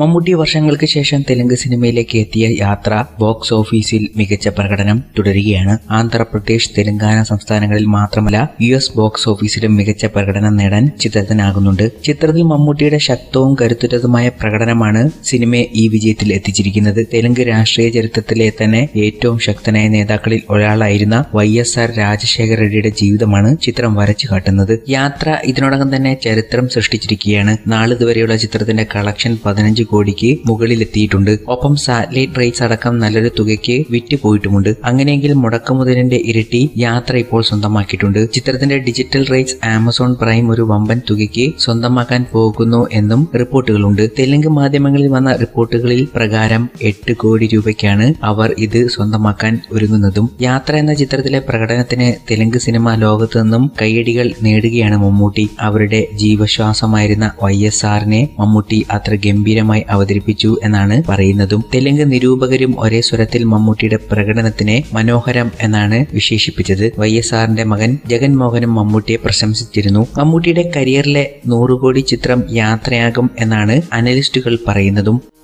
മമ്മൂട്ടി വർഷങ്ങൾക്ക് ശേഷം തെലുങ്ക് സിനിമയിലേക്ക് എത്തിയ യാത്ര ബോക്സ് ഓഫീസിൽ മികച്ച പ്രകടനം തുടരുകയാണ്. ആന്ധ്രാപ്രദേശ് തെലങ്കാന സംസ്ഥാനങ്ങളിൽ മാത്രമല്ല യു എസ് ബോക്സ് ഓഫീസിലും മികച്ച പ്രകടനം നേടാൻ ചിത്രത്തിനാകുന്നുണ്ട് ചിത്രത്തിൽ മമ്മൂട്ടിയുടെ ശക്തവും കരുത്തുറ്റതുമായ പ്രകടനമാണ് സിനിമയെ ഈ വിജയത്തിൽ എത്തിച്ചിരിക്കുന്നത്. തെലുങ്ക് രാഷ്ട്രീയ ചരിത്രത്തിലെ തന്നെ ഏറ്റവും ശക്തനായ നേതാക്കളിൽ ഒരാളായിരുന്ന വൈ എസ് ആർ രാജശേഖര റെഡ്ഡിയുടെ ജീവിതമാണ് ചിത്രം വരച്ചു കാട്ടുന്നത്. യാത്ര ഇതിനോടകം തന്നെ ചരിത്രം സൃഷ്ടിച്ചിരിക്കുകയാണ്. നാളിതുവരെയുള്ള ചിത്രത്തിന്റെ കളക്ഷൻ പതിനഞ്ച് കോടിക്ക് മുകളിലെത്തിയിട്ടുണ്ട്. ഒപ്പം സാറ്റലൈറ്റ് റേറ്റ്സ് അടക്കം നല്ലൊരു തുകയ്ക്ക് വിറ്റുപോയിട്ടുമുണ്ട് അങ്ങനെയെങ്കിൽ മുടക്കുമുതലിന്റെ ഇരട്ടി യാത്ര ഇപ്പോൾ സ്വന്തമാക്കിയിട്ടുണ്ട്. ചിത്രത്തിന്റെ ഡിജിറ്റൽ റേറ്റ്സ് ആമസോൺ പ്രൈം ഒരു വമ്പൻ തുകയ്ക്ക് സ്വന്തമാക്കാൻ പോകുന്നു എന്നും റിപ്പോർട്ടുകളുണ്ട്. തെലുങ്ക് മാധ്യമങ്ങളിൽ വന്ന റിപ്പോർട്ടുകളിൽ പ്രകാരം എട്ട് കോടി രൂപയ്ക്കാണ് അവർ ഇത് സ്വന്തമാക്കാൻ ഒരുങ്ങുന്നതും. യാത്ര എന്ന ചിത്രത്തിലെ പ്രകടനത്തിന് തെലുങ്ക് സിനിമ ലോകത്ത് നിന്നും കയ്യടികൾ നേടുകയാണ് മമ്മൂട്ടി. അവരുടെ ജീവശ്വാസമായിരുന്ന വൈ എസ് ആറിനെ മമ്മൂട്ടി അത്ര ഗംഭീരമായി അവതരിപ്പിച്ചു എന്നാണ് പറയുന്നതും. തെലുങ്ക് നിരൂപകരും ഒരേ സ്വരത്തിൽ മമ്മൂട്ടിയുടെ പ്രകടനത്തിനെ മനോഹരം എന്നാണ് വിശേഷിപ്പിച്ചത്. വൈ എസ് ആറിന്റെ മകൻ ജഗൻമോഹനും മമ്മൂട്ടിയെ പ്രശംസിച്ചിരുന്നു. മമ്മൂട്ടിയുടെ കരിയറിലെ നൂറുകോടി ചിത്രം യാത്രയാകും എന്നാണ് അനലിസ്റ്റുകൾ പറയുന്നതും.